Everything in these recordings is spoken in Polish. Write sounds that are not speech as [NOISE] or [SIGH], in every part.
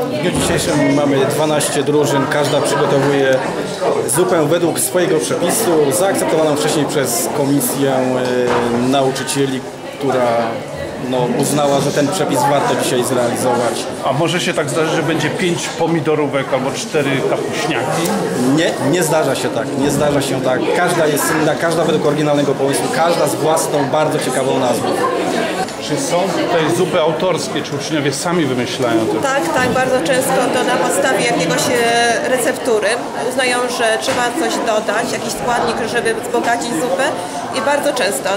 W dniu dzisiejszym mamy 12 drużyn, każda przygotowuje zupę według swojego przepisu, zaakceptowaną wcześniej przez komisję e, nauczycieli, która no, uznała, że ten przepis warto dzisiaj zrealizować. A może się tak zdarzy, że będzie pięć pomidorówek albo cztery kapuśniaki? Nie, nie zdarza się tak, nie zdarza się tak. Każda jest inna, każda według oryginalnego pomysłu, każda z własną, bardzo ciekawą nazwą. Czy są tutaj zupy autorskie, czy uczniowie sami wymyślają to? Tak, tak, bardzo często to na podstawie jakiegoś e, receptury uznają, że trzeba coś dodać, jakiś składnik, żeby wzbogacić zupę i bardzo często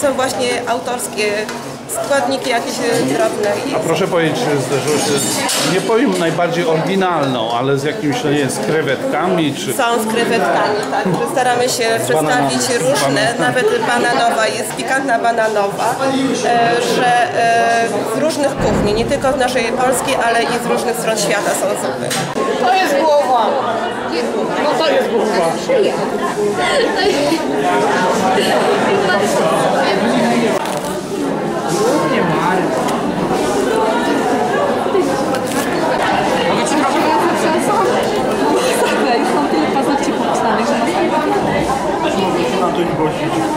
są właśnie autorskie składniki jakieś e, drobne. A proszę powiedzieć, czy zdarzyło się, nie powiem najbardziej oryginalną, ale z jakimś, no nie wiem, z krewetkami, czy... Są z krewetkami, tak. że Staramy się przedstawić różne, nawet bananowa, jest pikantna bananowa, e, że e, z różnych kuchni, nie tylko z naszej polskiej, ale i z różnych stron świata są zupy. To jest głowa. No to jest głowa. [LAUGHS] очень.